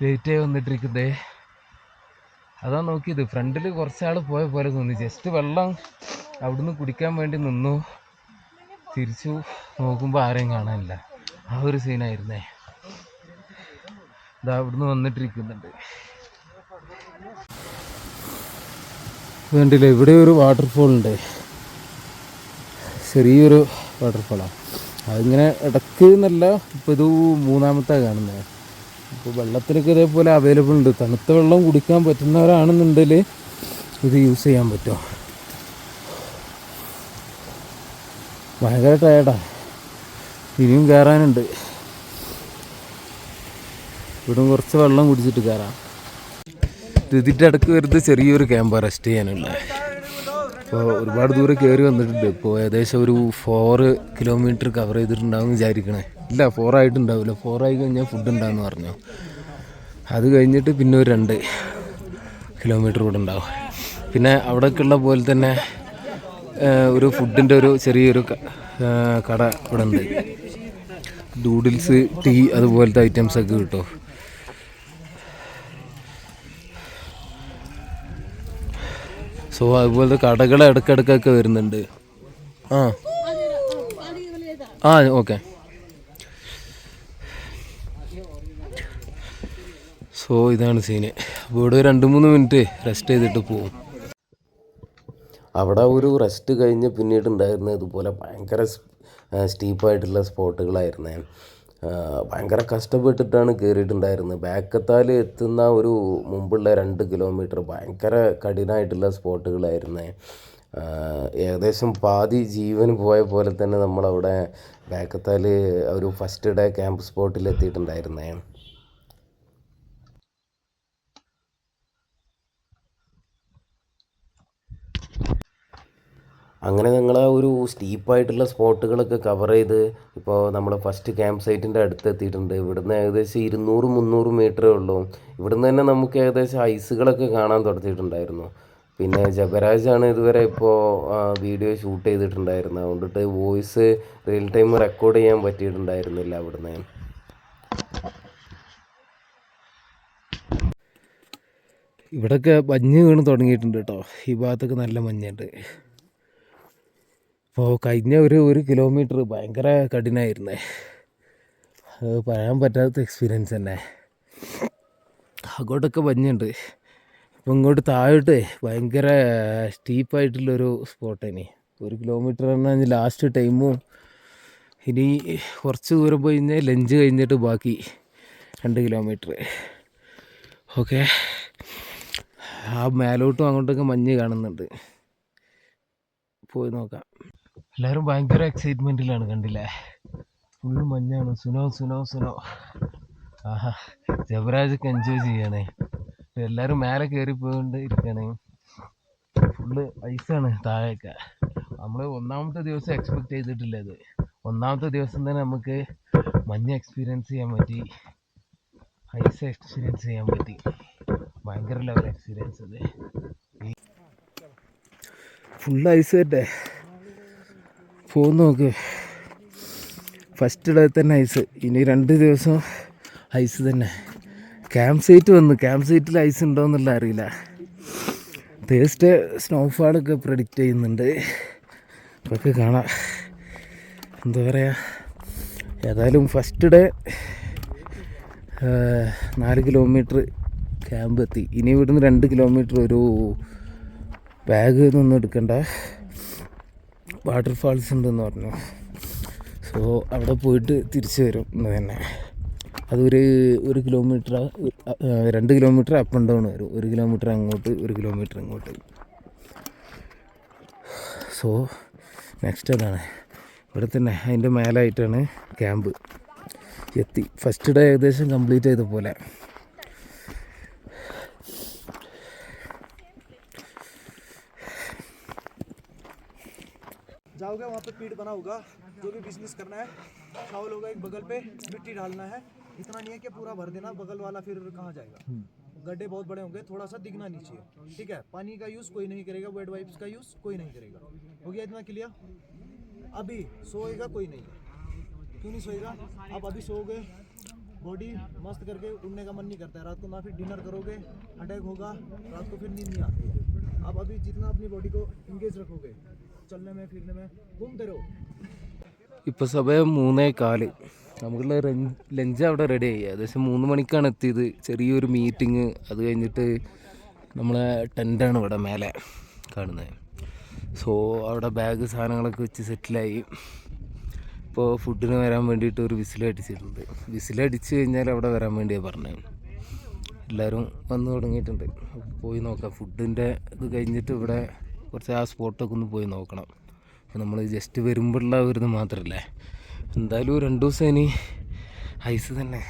Speaker 3: ചെയ്ത് വന്നിട്ടിരിക്കുന്നേ. അതാ നോക്കിയത്. ഫ്രണ്ടിൽ കുറച്ചാൾ പോയ പോലെ തോന്നി. ജസ്റ്റ് വെള്ളം അവിടുന്ന് കുടിക്കാൻ വേണ്ടി നിന്നു. തിരിച്ചു നോക്കുമ്പോൾ ആരെയും കാണാനില്ല. ആ ഒരു സീനായിരുന്നേ ഇതാ അവിടുന്ന് വന്നിട്ടിരിക്കുന്നുണ്ട്. വേണ്ടില്ല ഇവിടെ ഒരു വാട്ടർഫോൾ ഉണ്ട്. ചെറിയൊരു വാട്ടർഫോളാണ് അതിങ്ങനെ ഇടയ്ക്ക് എന്നല്ല ഇപ്പോൾ ഇത് മൂന്നാമത്തെ കാണുന്നത്. അപ്പോൾ വെള്ളത്തിനൊക്കെ ഇതേപോലെ അവൈലബിൾ ഉണ്ട്. തണുത്ത വെള്ളം കുടിക്കാൻ പറ്റുന്നവരാണെന്നുണ്ടെങ്കിൽ ഇത് യൂസ് ചെയ്യാൻ പറ്റുമോ ഭയങ്കര ടയർഡാണ് ഇനിയും കയറാനുണ്ട് ഇവിടെ കുറച്ച് വെള്ളം കുടിച്ചിട്ട് കയറാം ഇതിന്റെ ഇടയ്ക്ക് വരുന്നത് ചെറിയൊരു ക്യാമ്പ് റെസ്റ്റ് ചെയ്യാനുള്ള. അപ്പോൾ ഒരുപാട് ദൂരം കയറി വന്നിട്ടുണ്ട്. ഇപ്പോൾ ഏകദേശം ഒരു ഫോറ് കിലോമീറ്റർ കവർ ചെയ്തിട്ടുണ്ടാവും വിചാരിക്കണേ. ഇല്ല ഫോർ ആയിട്ടുണ്ടാവില്ല. ഫോർ ആയി കഴിഞ്ഞാൽ ഫുഡ് ഉണ്ടാകുമെന്ന് പറഞ്ഞു. അത് കഴിഞ്ഞിട്ട് പിന്നെ ഒരു രണ്ട് കിലോമീറ്റർ കൂടെ ഉണ്ടാവും. പിന്നെ അവിടേക്കുള്ള പോലെ തന്നെ ഒരു ഫുഡിന്റെ ഒരു ചെറിയൊരു കട ഇവിടെ ഉണ്ട്. ഡൂഡിൽസ് ടീ അതുപോലത്തെ ഐറ്റംസൊക്കെ കിട്ടും. സോ അതുപോലത്തെ കടകൾ ഇടക്കിടക്കൊക്കെ വരുന്നുണ്ട്. ആ. ആ ഓക്കെ. സോ ഇതാണ് സീന് അപ്പോൾ ഇവിടെ രണ്ട് മൂന്ന് മിനിറ്റ് റെസ്റ്റ് ചെയ്തിട്ട് പോവും.
Speaker 4: അവിടെ ഒരു റെസ്റ്റ് കഴിഞ്ഞ് പിന്നീട് ഉണ്ടായിരുന്നത് ഇതുപോലെ ഭയങ്കര സ്റ്റീപ്പായിട്ടുള്ള സ്പോട്ടുകളായിരുന്നേ ഭയങ്കര കഷ്ടപ്പെട്ടിട്ടാണ് കയറിയിട്ടുണ്ടായിരുന്നത് ബാക്കത്താൽ എത്തുന്ന ഒരു മുമ്പുള്ള രണ്ട് കിലോമീറ്റർ ഭയങ്കര കഠിനമായിട്ടുള്ള സ്പോട്ടുകളായിരുന്നു. ഏകദേശം പാതി ജീവൻ പോയ പോലെ തന്നെ നമ്മളവിടെ ബാക്കത്താൽ ഒരു ഫസ്റ്റ് ഡേ ക്യാമ്പ് സ്പോട്ടിൽ എത്തിയിട്ടുണ്ടായിരുന്നേ അങ്ങനെ ഞങ്ങൾ ആ ഒരു സ്റ്റീപ്പായിട്ടുള്ള സ്പോട്ടുകളൊക്കെ കവർ ചെയ്ത് ഇപ്പോൾ നമ്മൾ ഫസ്റ്റ് ക്യാമ്പ് സൈറ്റിന്റെ അടുത്ത് എത്തിയിട്ടുണ്ട്. ഇവിടുന്ന് ഏകദേശം ഇരുന്നൂറ് മുന്നൂറ് മീറ്ററേ ഉള്ളൂ. ഇവിടുന്ന് തന്നെ നമുക്ക് ഏകദേശം ഐസുകളൊക്കെ കാണാൻ തുടങ്ങിയിട്ടുണ്ടായിരുന്നു. പിന്നെ ജബരാജാണ് ഇതുവരെ ഇപ്പോൾ വീഡിയോ ഷൂട്ട് ചെയ്തിട്ടുണ്ടായിരുന്നത്. അതുകൊണ്ടിട്ട് വോയിസ് റിയൽ ടൈം റെക്കോർഡ് ചെയ്യാൻ പറ്റിയിട്ടുണ്ടായിരുന്നില്ല അവിടുന്ന്.
Speaker 3: ഇവിടെയൊക്കെ മഞ്ഞ് വീണ് തുടങ്ങിയിട്ടുണ്ട് കേട്ടോ ഈ ഭാഗത്തൊക്കെ നല്ല മഞ്ഞുണ്ട്. അപ്പോൾ കഴിഞ്ഞ ഒരു ഒരു കിലോമീറ്റർ ഭയങ്കര കഠിനമായിരുന്നേ അത് പറയാൻ പറ്റാത്ത എക്സ്പീരിയൻസ് തന്നെ. അങ്ങോട്ടൊക്കെ മഞ്ഞുണ്ട് അപ്പോൾ ഇങ്ങോട്ട് താഴോട്ട് ഭയങ്കര സ്റ്റീപ്പായിട്ടുള്ളൊരു സ്പോട്ടാണ് ഒരു കിലോമീറ്റർ പറഞ്ഞാൽ ലാസ്റ്റ് ടൈമും ഇനി കുറച്ച് ദൂരം പോയി കഴിഞ്ഞാൽ ലഞ്ച് കഴിഞ്ഞിട്ട് ബാക്കി രണ്ട് കിലോമീറ്റർ ഓക്കെ ആ മേലോട്ടും അങ്ങോട്ടൊക്കെ മഞ്ഞ് കാണുന്നുണ്ട്. പോയി നോക്കാം. എല്ലാവരും ഭയങ്കര എക്സൈറ്റ്മെന്റിലാണ് കണ്ടില്ലേ? ഫുള്ള് മഞ്ഞാണ്. സുനോ സുനോ സുനോ. ആഹാ ജബരാജൊക്കെ എൻജോയ് ചെയ്യണേ. എല്ലാവരും മേലെ കയറി പോയിക്കൊണ്ട് ഇരിക്കണേ. ഫുള്ള് ഐസാണ് താഴെയൊക്കെ. നമ്മൾ ഒന്നാമത്തെ ദിവസം എക്സ്പെക്ട് ചെയ്തിട്ടില്ല ഇത്. ഒന്നാമത്തെ ദിവസം തന്നെ നമുക്ക് മഞ്ഞ എക്സ്പീരിയൻസ് ചെയ്യാൻ പറ്റി. ഐസ് എക്സ്പീരിയൻസ് ചെയ്യാൻ പറ്റി. ഭയങ്കര ലെവൽ എക്സ്പീരിയൻസ് അത് ഫുൾ ഐസ് തന്നെ പോന്ന് നോക്ക്. ഫസ്റ്റ് ഡേ തന്നെ ഐസ്. ഇനി രണ്ട് ദിവസം ഐസ് തന്നെ. ക്യാമ്പ് സൈറ്റ് വന്നു. ക്യാമ്പ് സൈറ്റിൽ ഐസ് ഉണ്ടോ എന്നുള്ള അറിയില്ല. തേഴ്സ്ഡേ സ്നോഫാളൊക്കെ പ്രഡിക്റ്റ് ചെയ്യുന്നുണ്ട്. അതൊക്കെ കാണാം. എന്താ പറയുക ഏതായാലും ഫസ്റ്റ് ഡേ നാല് കിലോമീറ്റർ ക്യാമ്പ് എത്തി. ഇനി ഇവിടുന്ന് രണ്ട് കിലോമീറ്റർ ഒരു ബാഗ് ഒന്നും എടുക്കണ്ട. വാട്ടർഫാൾസ് ഉണ്ടെന്ന് പറഞ്ഞു. സോ അവിടെ പോയിട്ട് തിരിച്ചു വരും എന്ന് തന്നെ. അതൊരു ഒരു കിലോമീറ്റർ രണ്ട് കിലോമീറ്റർ അപ്പ് ആൻഡ് ഡൗൺ വരും. ഒരു കിലോമീറ്റർ അങ്ങോട്ട് ഒരു കിലോമീറ്റർ ഇങ്ങോട്ട്. സോ നെക്സ്റ്റ് അതാണ്. ഇവിടെ തന്നെ അതിന്റെ മേലായിട്ടാണ് ക്യാമ്പ് എത്തി. ഫസ്റ്റ് ഡേ ഏകദേശം കംപ്ലീറ്റ് ചെയ്ത പോലെ.
Speaker 1: जाओगे वहाँ पे पीठ बना होगा जो भी बिज़नेस करना है शावल होगा एक बगल पे मिट्टी डालना है। इतना नहीं है कि पूरा भर देना बगल वाला फिर कहाँ जाएगा? गड्ढे बहुत बड़े होंगे थोड़ा सा दिखना नहीं चाहिए ठीक है? पानी का यूज़ कोई नहीं करेगा वेड वाइप्स का यूज़ कोई नहीं करेगा। हो गया इतना क्लियर अभी सोएगा कोई नहीं। क्यों नहीं सोएगा? आप अभी सोओगे बॉडी मस्त करके उड़ने का मन नहीं करता है। रात को ना फिर डिनर करोगे अटैक होगा रात को फिर नींद नहीं आती है। आप अभी जितना अपनी बॉडी को इंगेज रखोगे
Speaker 3: ഇപ്പോൾ സമയം മൂന്നേ കാൽ നമുക്കുള്ള ലഞ്ച് അവിടെ റെഡി ആയി. ഏകദേശം മൂന്ന് മണിക്കാണ് എത്തിയത്. ചെറിയൊരു മീറ്റിംഗ് അത് കഴിഞ്ഞിട്ട് നമ്മളെ ടെന്റാണ് ഇവിടെ മേലെ കാണുന്നത്. സോ അവിടെ ബാഗ് സാധനങ്ങളൊക്കെ വെച്ച് സെറ്റിലായി ഇപ്പോൾ ഫുഡിന് വരാൻ വേണ്ടിയിട്ട് ഒരു വിസിലടിച്ചിട്ടുണ്ട് വിസിലടിച്ച് കഴിഞ്ഞാൽ അവിടെ വരാൻ വേണ്ടിയാണ് പറഞ്ഞത്. എല്ലാവരും വന്നു തുടങ്ങിയിട്ടുണ്ട്. പോയി നോക്കാം. ഫുഡിന്റെ ഇത് കഴിഞ്ഞിട്ട് ഇവിടെ കുറച്ച് ആ സ്പോട്ടൊക്കെ ഒന്ന് പോയി നോക്കണം. നമ്മൾ ജസ്റ്റ് വരുമ്പോഴുള്ള ഇത് മാത്രമല്ലേ എന്തായാലും ഒരു രണ്ട് ദിവസം ഇനി ഐസ് തന്നെ.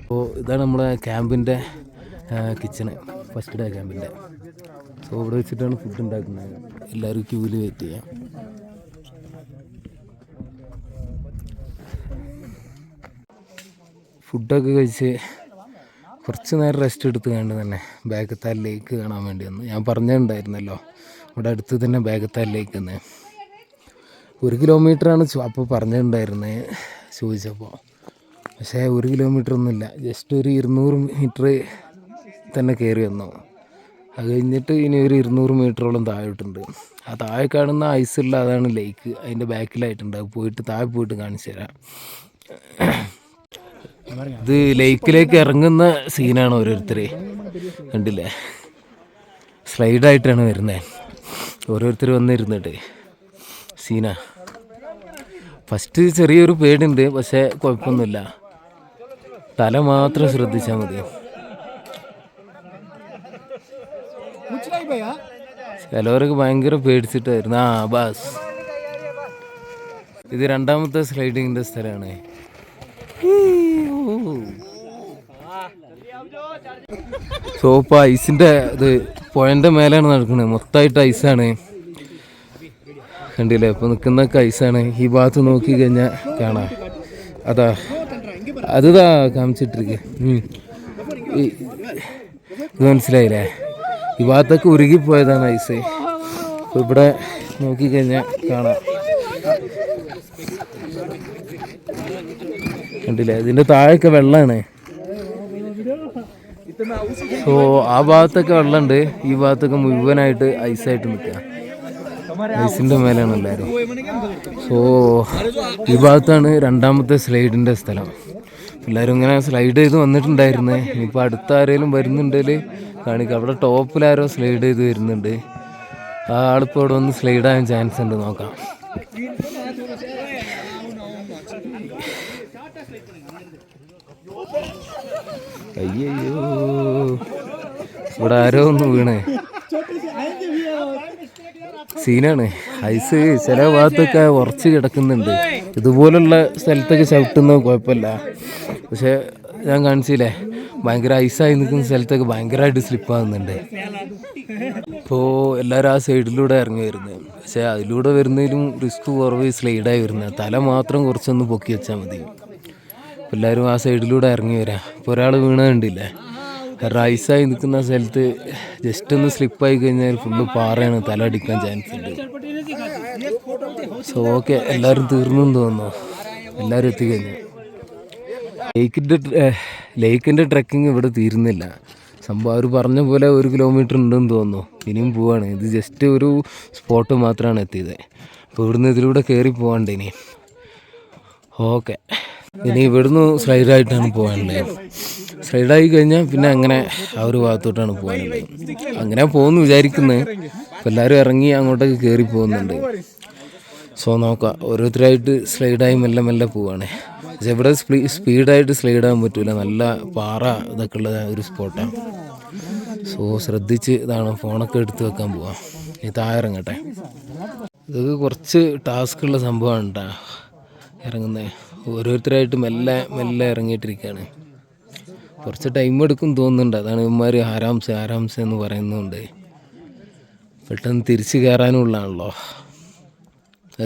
Speaker 3: അപ്പോൾ ഇതാണ് നമ്മുടെ ക്യാമ്പിന്റെ കിച്ചണ് ഫസ്റ്റ് ഡേ ക്യാമ്പിന്റെ സോ ഇവിടെ വെച്ചിട്ടാണ് ഫുഡ് ഉണ്ടാക്കുന്നത്. എല്ലാവരും ക്യൂവിൽ വെയിറ്റ് ചെയ്യാം. ഫുഡൊക്കെ കഴിച്ച് കുറച്ച് നേരം റെസ്റ്റ് എടുത്ത് കണ്ട് തന്നെ ബാഗത്താൽ ലേക്ക് കാണാൻ വേണ്ടി വന്നു. ഞാൻ പറഞ്ഞിട്ടുണ്ടായിരുന്നല്ലോ ഇവിടെ അടുത്ത് തന്നെ ബാഗത്താൽ ലേക്ക് എന്ന്. ഒരു കിലോമീറ്ററാണ് അപ്പോൾ പറഞ്ഞിട്ടുണ്ടായിരുന്നത് ചോദിച്ചപ്പോൾ പക്ഷേ ഒരു കിലോമീറ്റർ ഒന്നുമില്ല ജസ്റ്റ് ഒരു ഇരുന്നൂറ് മീറ്റർ തന്നെ കയറി വന്നു. അത് കഴിഞ്ഞിട്ട് ഇനി ഒരു ഇരുന്നൂറ് മീറ്ററോളം താഴോട്ടുണ്ട്. ആ താഴെ കാണുന്ന ഐസുള്ള അതാണ് ലേക്ക് അതിന്റെ ബാക്കിലായിട്ടുണ്ട് അത് പോയിട്ട് താഴെ പോയിട്ട് കാണിച്ചു തരാം. ഇത് ലേക്കിലേക്ക് ഇറങ്ങുന്ന സീനാണ് ഓരോരുത്തർ കണ്ടില്ലേ? സ്ലൈഡായിട്ടാണ് വരുന്നത് ഓരോരുത്തർ വന്നിരുന്നിട്ട് സീന. ഫസ്റ്റ് ചെറിയൊരു പേടിയുണ്ട് പക്ഷേ കുഴപ്പമൊന്നുമില്ല. തല മാത്രം ശ്രദ്ധിച്ചാൽ മതി. ചിലവരൊക്കെ ഭയങ്കര പേടിച്ചിട്ടായിരുന്നു. ആ ബാസ്. ഇത് രണ്ടാമത്തെ സ്ലൈഡിങ്ങിന്റെ സ്ഥലമാണ്. സോ ഇപ്പോൾ ഐസിന്റെ ഇത് പുഴന്റെ മേലെയാണ് നടക്കുന്നത്. മൊത്തമായിട്ട് ഐസാണ്. കണ്ടില്ലേ? ഇപ്പോൾ നിൽക്കുന്ന ഐസാണ്. ഈ ഭാഗത്ത് നോക്കി കഴിഞ്ഞാൽ കാണാം. അതാ. അതാ കാണിച്ചിട്ടിരിക്കുക ഇത് മനസ്സിലായില്ലേ? ഈ ഭാഗത്തൊക്കെ ഉരുകിപ്പോയതാണ് ഐസ്. ഇവിടെ നോക്കിക്കഴിഞ്ഞാൽ കാണാം. കണ്ടില്ലേ? ഇതിന്റെ താഴെയൊക്കെ വെള്ളമാണ് സോ ആ ഭാഗത്തൊക്കെ വെള്ളമുണ്ട്. ഈ ഭാഗത്തൊക്കെ മുഴുവനായിട്ട് ഐസായിട്ട് നിൽക്കുക. ഐസിന്റെ മേലെയാണ് എല്ലാവരും സോ ഈ ഭാഗത്താണ് രണ്ടാമത്തെ സ്ലൈഡിന്റെ സ്ഥലം. എല്ലാവരും ഇങ്ങനെ സ്ലൈഡ് ചെയ്ത് വന്നിട്ടുണ്ടായിരുന്നേ. ഇനിയിപ്പോൾ അടുത്ത ആരെങ്കിലും വരുന്നുണ്ടെങ്കിൽ കാണിക്കുക അവിടെ ടോപ്പിൽ ആരോ സ്ലൈഡ് ചെയ്ത് വരുന്നുണ്ട്. ആ ആളിപ്പോൾ ഇവിടെ വന്ന് സ്ലൈഡ് ആകാൻ ചാൻസ് ഉണ്ട്. നോക്കാം. അയ്യോ ഇവിടെ ആരോ ഒന്ന് വീണേ. സീനാണ്. ഐസ് ചില ഭാഗത്തൊക്കെ ഉറച്ച് കിടക്കുന്നുണ്ട്. ഇതുപോലുള്ള സ്ഥലത്തൊക്കെ ചവിട്ടുന്നത് കുഴപ്പമില്ല. പക്ഷെ ഞാൻ കാണിച്ചില്ലേ? ഭയങ്കര ഐസായി നിൽക്കുന്ന സ്ഥലത്തൊക്കെ ഭയങ്കരമായിട്ട് സ്ലിപ്പാകുന്നുണ്ട് ഇപ്പോൾ എല്ലാവരും ആ സൈഡിലൂടെ ഇറങ്ങി വരുന്നത്. പക്ഷേ അതിലൂടെ വരുന്നതിലും റിസ്ക് കുറവ് സ്ലൈഡായി വരുന്നത്. തല മാത്രം കുറച്ചൊന്ന് പൊക്കി വെച്ചാൽ മതി. എല്ലാവരും ആ സൈഡിലൂടെ ഇറങ്ങി വരാം. ഇപ്പോൾ ഒരാൾ വീണതുണ്ടില്ലേ റൈസായി നിൽക്കുന്ന സ്ഥലത്ത് ജസ്റ്റ് ഒന്ന് സ്ലിപ്പായി കഴിഞ്ഞാൽ ഫുള്ള് പാറയാണ്. തല അടിക്കാൻ ചാൻസ് ഉണ്ട്. സോ ഓക്കെ എല്ലാവരും തീർന്നു തോന്നുന്നു. എല്ലാവരും എത്തിക്കഴിഞ്ഞു ലേക്കിന്റെ ലേക്കിന്റെ ട്രക്കിംഗ് ഇവിടെ തീരുന്നില്ല. സംഭവം അവർ പറഞ്ഞ പോലെ ഒരു കിലോമീറ്റർ ഉണ്ടെന്ന് തോന്നുന്നു. ഇനിയും പോവാണ്. ഇത് ജസ്റ്റ് ഒരു സ്പോട്ട് മാത്രമാണ് എത്തിയത്. അപ്പോൾ ഇവിടുന്ന് ഇതിലൂടെ കയറി പോകാണ്ട് ഇനി. ഓക്കെ. ഇനി ഇവിടുന്ന് സ്ലൈഡായിട്ടാണ് പോകാനുള്ളത് സ്ലൈഡായി കഴിഞ്ഞാൽ പിന്നെ അങ്ങനെ ആ ഒരു ഭാഗത്തോട്ടാണ് പോകാനുള്ളത് അങ്ങനെ പോകുന്നു വിചാരിക്കുന്നത് അപ്പോൾ എല്ലാവരും ഇറങ്ങി അങ്ങോട്ടേക്ക് കയറി പോകുന്നുണ്ട്. സോ നോക്കാം. ഓരോരുത്തരായിട്ട് സ്ലൈഡായി മെല്ലെ മെല്ലെ പോവാണ്. പക്ഷെ ഇവിടെ സ്പീ- സ്പീഡായിട്ട് സ്ലൈഡ് ആകാൻ പറ്റൂല. നല്ല പാറ ഇതൊക്കെ ഉള്ള ഒരു സ്പോട്ടാണ് സോ ശ്രദ്ധിച്ച് ഇതാണ് ഫോണൊക്കെ എടുത്ത് വെക്കാൻ പോവാം. ഈ താഴെറങ്ങട്ടെ ഇതൊക്കെ കുറച്ച് ടാസ്ക് ഉള്ള സംഭവമാണ് കേട്ടോ ഇറങ്ങുന്നത് ഓരോരുത്തരായിട്ട് മെല്ലെ മെല്ലെ ഇറങ്ങിയിട്ടിരിക്കുകയാണ് കുറച്ച് ടൈം എടുക്കും തോന്നുന്നുണ്ട്. അതാണ് ഇവന്മാർ ആരാംസ് ആരാംസ എന്ന് പറയുന്നുണ്ട്. പെട്ടെന്ന് തിരിച്ച് കയറാനുള്ളതാണല്ലോ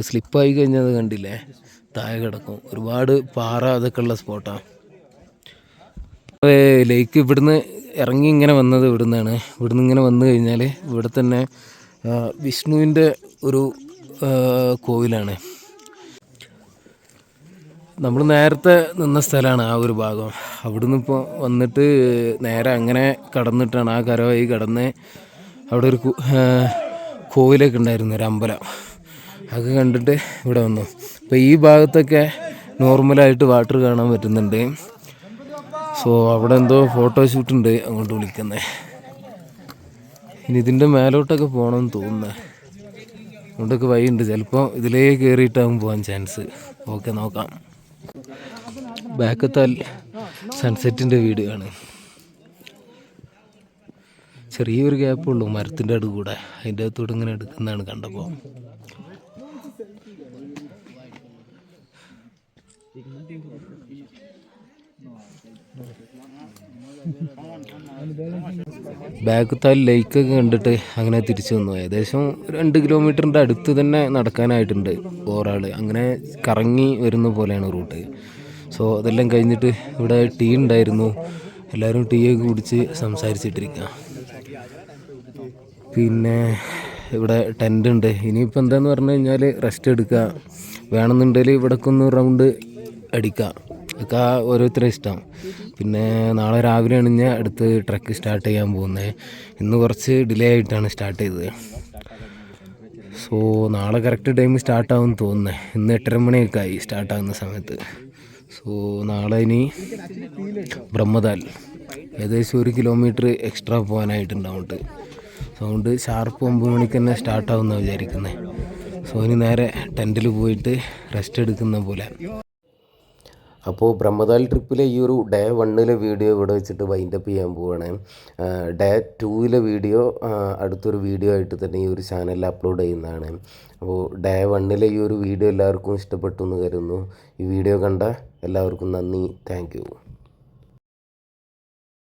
Speaker 3: സ്ലിപ്പായി കഴിഞ്ഞത് കണ്ടില്ലേ? താഴെ കിടക്കും. ഒരുപാട് പാറ അതൊക്കെ ഉള്ള സ്പോട്ടാണ് ലേക്ക് ഇവിടുന്ന് ഇറങ്ങി ഇങ്ങനെ വന്നത് ഇവിടുന്നാണ്. ഇവിടുന്ന് ഇങ്ങനെ വന്നു കഴിഞ്ഞാൽ ഇവിടെ തന്നെ വിഷ്ണുവിന്റെ ഒരു കോവിലാണ്. നമ്മൾ നേരത്തെ നിന്ന സ്ഥലമാണ് ആ ഒരു ഭാഗം. അവിടുന്ന് ഇപ്പോൾ വന്നിട്ട് നേരെ അങ്ങനെ കടന്നിട്ടാണ് ആ കരവായി കടന്ന് അവിടെ ഒരു കോവിലൊക്കെ ഉണ്ടായിരുന്നു ഒരു അമ്പലം. അതൊക്കെ കണ്ടിട്ട് ഇവിടെ വന്നു. അപ്പോൾ ഈ ഭാഗത്തൊക്കെ നോർമലായിട്ട് വാട്ടർ കാണാൻ പറ്റുന്നുണ്ട്. സോ അവിടെ എന്തോ ഉണ്ട്. അങ്ങോട്ട് വിളിക്കുന്നത് ഇനി ഇതിന്റെ മേലോട്ടൊക്കെ പോകണമെന്ന് തോന്നുന്നത് അങ്ങോട്ടൊക്കെ ഉണ്ട് ചിലപ്പോൾ ഇതിലേ കയറിയിട്ടാകും പോകാൻ ചാൻസ് ഓക്കെ നോക്കാം. ബാക്കത്താൽ സൺസെറ്റിന്റെ വീട് ആണ് ചെറിയൊരു ഗ്യാപ്പുള്ളൂ മരത്തിന്റെ അടുക്കൂടെ കൂടെ അതിന്റെ അകത്തൂടെ ഇങ്ങനെ എടുക്കുന്നതാണ് കണ്ടപ്പോൾ. ബാക്കത്താൽ ലേക്കൊക്കെ കണ്ടിട്ട് അങ്ങനെ തിരിച്ചു വന്നു. ഏകദേശം രണ്ട് കിലോമീറ്ററിന്റെ അടുത്ത് തന്നെ നടക്കാനായിട്ടുണ്ട് ഓറാൾ അങ്ങനെ കറങ്ങി വരുന്ന പോലെയാണ് റൂട്ട്. സോ അതെല്ലാം കഴിഞ്ഞിട്ട് ഇവിടെ ടീ ഉണ്ടായിരുന്നു. എല്ലാവരും ടീ ഒക്കെ കുടിച്ച് സംസാരിച്ചിട്ടിരിക്കുക പിന്നെ ഇവിടെ ടെന്റ് ഉണ്ട്. ഇനിയിപ്പോൾ എന്താന്ന് പറഞ്ഞു കഴിഞ്ഞാൽ റെസ്റ്റ് എടുക്കുക വേണമെന്നുണ്ടെങ്കിൽ ഇവിടേക്കൊന്ന് റൗണ്ട് അടിക്കുക ഒക്കെ ഓരോരുത്തരുടെ ഇഷ്ടം. പിന്നെ നാളെ രാവിലെ ഞാൻ അടുത്ത് ട്രക്ക് സ്റ്റാർട്ട് ചെയ്യാൻ പോകുന്നത് ഇന്ന് കുറച്ച് ഡിലേ ആയിട്ടാണ് സ്റ്റാർട്ട് ചെയ്തത്. സോ നാളെ കറക്റ്റ് ടൈം സ്റ്റാർട്ടാവും തോന്നുന്നത് ഇന്ന് എട്ടര മണിയൊക്കെ ആയി സ്റ്റാർട്ടാകുന്ന സമയത്ത്. സോ നാളെ ഇനി ബ്രഹ്മദാൽ. ഏകദേശം ഒരു കിലോമീറ്റർ എക്സ്ട്രാ പോകാനായിട്ടുണ്ട് സോ അതുകൊണ്ട് ഷാർപ്പ് ഒമ്പത് മണിക്ക് തന്നെ സ്റ്റാർട്ടാവുമെന്നാണ് വിചാരിക്കുന്നത് സോ ഇനി നേരെ ടെന്റിൽ പോയിട്ട് റെസ്റ്റ് എടുക്കുന്ന പോലെ.
Speaker 4: അപ്പോൾ ബ്രഹ്മദാൽ ട്രിപ്പിലെ ഈ ഒരു ഡേ വണ്ണിലെ വീഡിയോ ഇവിടെ വെച്ചിട്ട് വൈൻഡപ്പ് ചെയ്യാൻ പോവുകയാണ് ഡേ ടൂവിലെ വീഡിയോ അടുത്തൊരു വീഡിയോ ആയിട്ട് തന്നെ ഈ ഒരു ചാനലിൽ അപ്ലോഡ് ചെയ്യുന്നതാണ്. അപ്പോൾ ഡേ വണ്ണിലെ ഈ ഒരു വീഡിയോ എല്ലാവർക്കും ഇഷ്ടപ്പെട്ടു എന്ന് കരുതുന്നു. ഈ വീഡിയോ കണ്ട എല്ലാവർക്കും നന്ദി. താങ്ക്